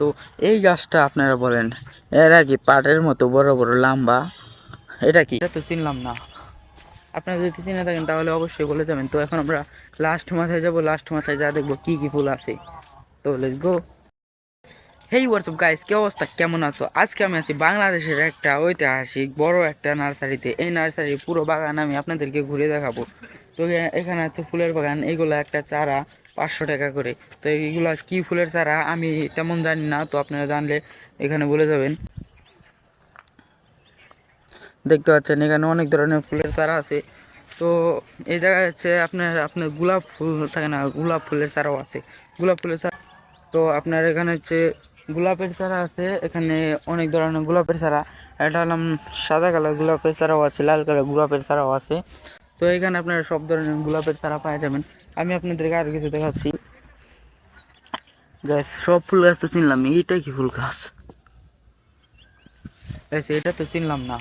তো এই গাছটা আপনারা বলেন, এরা কি পাটের মতো বড় বড় লম্বা, এটা কি? এটা তো চিনলাম না। আপনারা যদি চিনে থাকেন তাহলে অবশ্যই বলে যাবেন। তো এখন আমরা লাস্ট মাথায় যাব লাস্ট মাথায় যা দেখব, কি কি ফুল আছে। তো let's go hey WhatsApp guys কি অবস্থা? কেমন আছো? আজকে আমি আছি বাংলাদেশের একটা ঐতিহাসিক বড় একটা নার্সারিতে। এই নার্সারির পুরো বাগান আমি আপনাদেরকে ঘুরে দেখাবো। তো এখানে আছে ফুলের বাগান এইগুলো একটা চারা। পাঁচশো টাকা করে। তো এইগুলা কি ফুলের চারা? আমি তেমন জানি না, তো আপনারা জানলে এখানে বলে যাবেন। দেখতে পাচ্ছেন, এখানে অনেক ধরনের ফুলের চারা আছে। তো এই জায়গায় হচ্ছে আপনার আপনার গোলাপ ফুল থাকে না, গোলাপ ফুলের চারাও আছে। গোলাপ ফুলের চারা তো আপনার এখানে হচ্ছে গোলাপের চারা আছে, এখানে অনেক ধরনের গোলাপের চারা। এটা হলাম সাদা কালার গোলাপের চারাও আছে, লাল কালার গোলাপের চারাও আছে। তো এখানে আপনারা সব ধরনের গোলাপের চারা পাওয়া যাবেন। আমি আপনাদেরকে আর কিছু দেখাচ্ছি। গাছ সব ফুল গাছ তো চিনলাম এইটা কি ফুল গাছ? গাছ এটা তো চিনলাম না।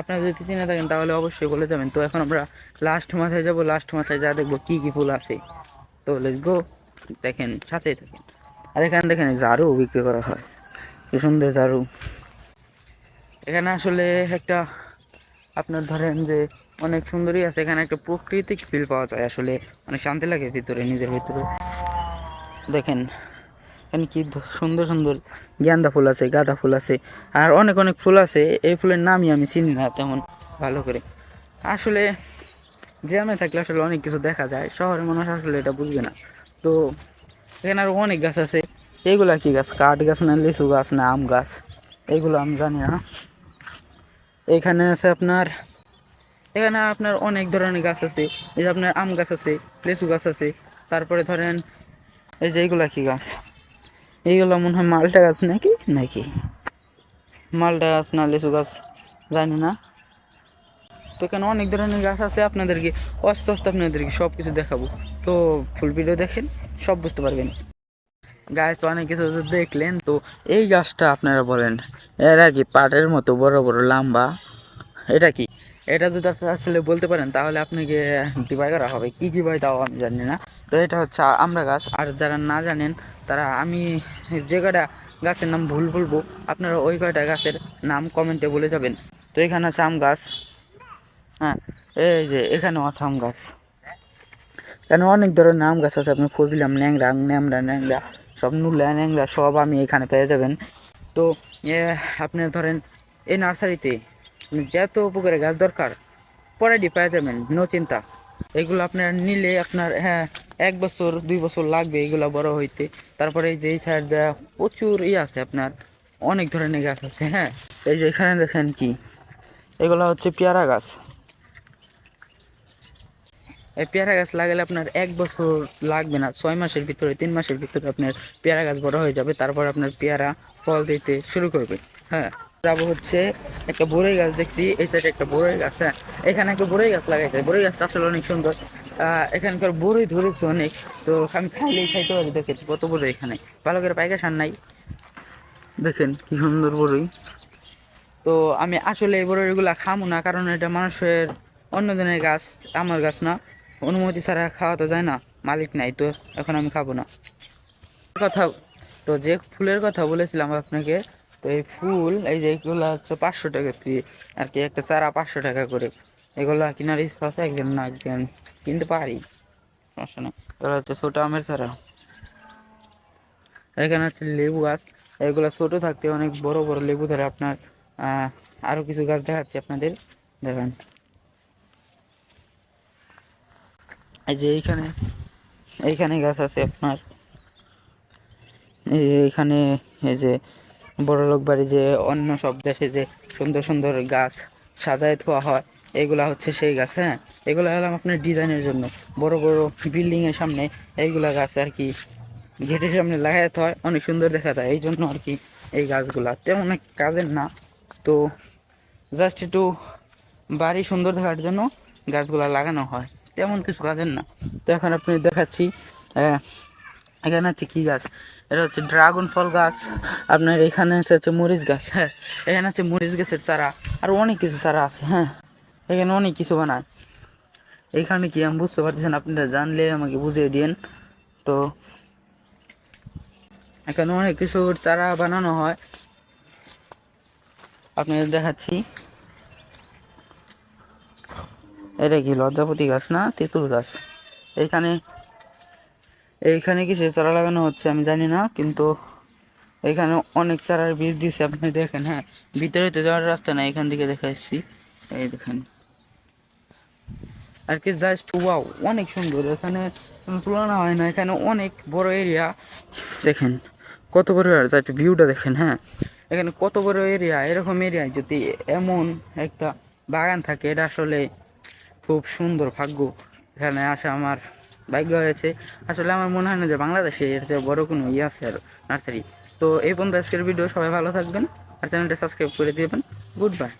আপনারা যদি চিনে থাকেন, তাহলে অবশ্যই বলে যাবেন। তো এখন আমরা লাস্ট মাথায় যাব লাস্ট মাথায় যা দেখব, কি কি ফুল আছে। তো লেটস গো দেখেন, সাথে থাকেন। আর এখানে দেখেন ঝাড়ু বিক্রি করা হয়। কি সুন্দর ঝাড়ু। এখানে আসলে একটা, আপনার ধরেন যে অনেক সুন্দরই আছে। এখানে একটা প্রাকৃতিক ফিল পাওয়া যায় আসলে। অনেক শান্তি লাগে ভিতরে, নিজের ভিতরে। দেখেন, এখানে কি সুন্দর সুন্দর গেন্দা ফুল আছে, গাঁদা ফুল আছে, আর অনেক অনেক ফুল আছে। এই ফুলের নামই আমি চিনি না তেমন ভালো করে। আসলে গ্রামে থাকলে আসলে অনেক কিছু দেখা যায়, শহরের মানুষ আসলে এটা বুঝবে না। তো এখানে আরও অনেক গাছ আছে। এইগুলা কি গাছ? কাঠ গাছ না লিচু গাছ না আম গাছ? এইগুলো আমি জানি না। এখানে আছে আপনার এখানে আপনার অনেক ধরনের গাছ আছে। এই যে আপনার আম গাছ আছে, লেচু গাছ আছে, তারপরে ধরেন এই যে এইগুলা কি গাছ? এইগুলো মনে হয় মালটা গাছ নাকি? নাকি? মালটা গাছ না লেচু গাছ, জানি না। তো এখানে অনেক ধরনের গাছ আছে, আপনাদেরকে আস্তে আস্তে আপনাদেরকে সব কিছু দেখাবো। তো ফুল ভিডিও দেখেন, সব বুঝতে পারবেন। গাছ অনেক কিছু দেখলেন, তো এই গাছটা আপনারা বলেন, এরা কি পাটের মতো বড় বড়, লম্বা? এটা কি? এটা যদি আসলে বলতে পারেন, তাহলে আপনাকে ডিভাই করা হবে। কী ডিভাই তাও আমি জানি না। তো এটা হচ্ছে আমরা গাছ। আর যারা না জানেন, তারা আমি যে কয়টা গাছের নাম ভুল বলব, আপনারা ওই কয়টা গাছের নাম কমেন্টে বলে যাবেন। তো এখানে আছে আম গাছ। হ্যাঁ এই যে এখানেও আছে আম গাছ। এখানে অনেক ধরনের আম গাছ আছে। আপনি খুঁজলাম, ন্যাংরা ন্যাংরা ন্যাংরা, সব নুলা, ন্যাংরা, সব আমি এখানে পেয়ে যাবেন। তো আপনি ধরেন, এই নার্সারিতে যত উপকারের গাছ দরকার, পরে পেয়ে যাবেন নো চিন্তা। এগুলো আপনার নিলে আপনার হ্যাঁ এক বছর, দুই বছর লাগবে এগুলো বড় হইতে। তারপরে এই যে এই সাইড প্রচুর ইয়ে আছে আপনার, অনেক ধরনের গাছ আছে হ্যাঁ। এই যে এখানে দেখেন কি, এগুলো হচ্ছে পেয়ারা গাছ। এই পেয়ারা গাছ লাগালে আপনার এক বছর লাগবে না, ছয় মাসের ভিতরে, তিন মাসের ভিতরে আপনার পেয়ারা গাছ বড় হয়ে যাবে, তারপর আপনার পেয়ারা ফল দিতে শুরু করবে হ্যাঁ। যাব হচ্ছে একটা বড়ই গাছ দেখছি, এই সাইডে একটা বড়ই গাছ হ্যাঁ। এখানে একটা বড়ই গাছ লাগাইছে, বড়ই গাছটা আসলে অনেক সুন্দর। এখানকার বড়ই ধরেছে অনেক, তো আমি খাইলেই খাইতে পারি দেখেছি কত বড় এখানে। ভালো করে পাইকা সার নাই। দেখেন কি সুন্দর বড়ই। তো আমি আসলে এই বড়ইগুলা খামো না, কারণ এটা মানুষের অন্য দিনের গাছ, আমার গাছ না। অনুমতি ছাড়া খাওয়া তো যায় না, মালিক নাই, তো এখন আমি খাব না। কথা, তো যে ফুলের কথা বলেছিলাম আপনাকে তো এই ফুল, এই যে এগুলো হচ্ছে পাঁচশো টাকা ফি আর কি একটা চারা পাঁচশো টাকা করে। এগুলো কেনার ইচ্ছা আছে, একজন না একজন কিনতে পারি, সমস্যা নেই। এগুলো হচ্ছে ছোটো আমের চারা। এখানে হচ্ছে লেবু গাছ, এগুলো ছোট থাকতে অনেক বড় বড় লেবু ধরে আপনার আরও কিছু গাছ দেখাচ্ছি আপনাদের। দেখেন। এই যে এইখানে এইখানে গাছ আছে আপনার। এইখানে, এই যে বড় লোক বাড়ি যে অন্য সব দেশে যে সুন্দর সুন্দর গাছ সাজায় থোয়া হয়, এগুলা হচ্ছে সেই গাছ হ্যাঁ? এগুলো হলাম আপনার ডিজাইনের জন্য। বড় বড় বিল্ডিং এর সামনে এইগুলা গাছ আর কি গেটের সামনে লাগাতে হয়, অনেক সুন্দর দেখা যায় এই জন্য আর কি এই গাছগুলা। তেমন এক কাজের না, তো জাস্ট একটু বাড়ি সুন্দর দেখার জন্য গাছগুলা লাগানো হয়, তেমন কিছু কাজের না। তো এখন আপনি দেখাচ্ছি এখানে হচ্ছে কী গাছ? এটা হচ্ছে ড্রাগন ফল গাছ। আপনার এখানে হচ্ছে হচ্ছে মরিচ গাছ হ্যাঁ। এখানে আছে মরিচ গাছের চারা, আর অনেক কিছু চারা আছে হ্যাঁ। এখানে অনেক কিছু বানায়। এইখানে কি আমি বুঝতে পারতেছেন আপনারা জানলে আমাকে বুঝিয়ে দিন তো এখানে অনেক কিছুর চারা বানানো হয়। আপনাদের দেখাচ্ছি। এটা কি লজ্জাপতি গাছ না? তেঁতুল গাছ। এইখানে এইখানে কিসের চারা লাগানো হচ্ছে আমি জানি না, কিন্তু এখানে অনেক চারার বীজ দিছে, আপনি দেখেন হ্যাঁ। ভিতরে তো যাওয়ার রাস্তা না এখান থেকে দেখে আসছি এই দেখেন। আর কি জাস্ট ওয়াও অনেক সুন্দর। এখানে তুলনা হয় না, এখানে অনেক বড় এরিয়া দেখেন, কত বড় আর জাস্ট ভিউটা দেখেন হ্যাঁ। এখানে কত বড় এরিয়া এরকম এরিয়ায় যদি এমন একটা বাগান থাকে, এটা আসলে খুব সুন্দর ভাগ্য। এখানে আসা আমার ভাগ্য হয়েছে। আসলে আমার মনে হয় না যে বাংলাদেশে এর যে বড় কোনো ইয়ে আছে আর নার্সারি। তো এই পর্যন্ত আজকের ভিডিও, সবাই ভালো থাকবেন আর চ্যানেলটা সাবস্ক্রাইব করে দিবেন। Good bye